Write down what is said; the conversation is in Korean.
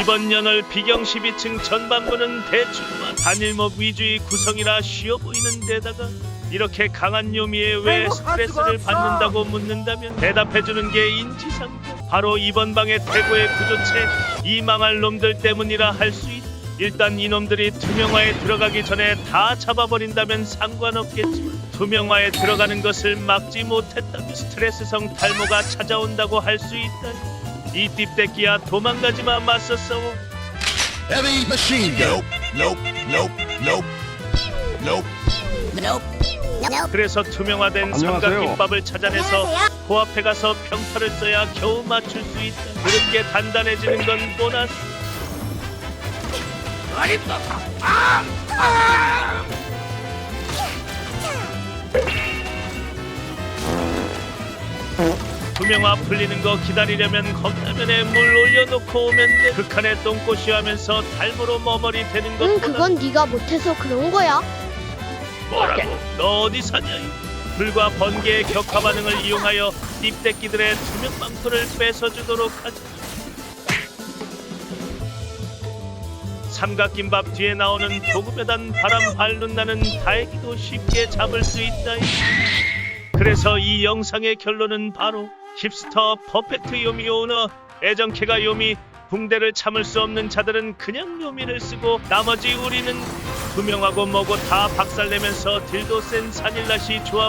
이번 연월 비경 12층 전반부는 대충만 단일목 위주의 구성이라 쉬워 보이는 데다가 이렇게 강한 요미에 왜 스트레스를 받는다고 묻는다면 대답해주는 게 인지상정 바로 이번 방의 태고의 구조체 이 망할 놈들 때문이라 할 수 있다 일단 이놈들이 투명화에 들어가기 전에 다 잡아버린다면 상관없겠지만 투명화에 들어가는 것을 막지 못했다면 스트레스성 탈모가 찾아온다고 할 수 있다 이 띠떼끼야 도망가지마 맞서 싸워 Heavy machine gun. Nope, nope, nope, nope, nope. 그래서 투명화된 안녕하세요. 삼각김밥을 찾아내서 코앞에 가서 평타를 써야 겨우 맞출 수 있다. 그렇게 단단해지는 건 보너스. 투명화 풀리는 거 기다리려면 컵라면에 물 올려놓고 오면 돼. 극한의 똥꼬시 하면서 달모로 머머리 되는 응, 것보다 그건 네가 못해서 그런 거야. 뭐라고? 너 어디 사냐? 이? 불과 번개의 격화 반응을 이용하여 띠떼끼들의 투명 망토를 뺏어주도록 하자. 삼각김밥 뒤에 나오는 조금여단 바람 발눈 나는 다행히도 쉽게 잡을 수 있다. 이. 그래서 이 영상의 결론은 바로 힙스터 퍼펙트 요미 오너 애정캐가 요미 붕대를 참을 수 없는 자들은 그냥 요미를 쓰고 나머지 우리는 투명하고 뭐고 다 박살내면서 딜도 센 산일라시 조합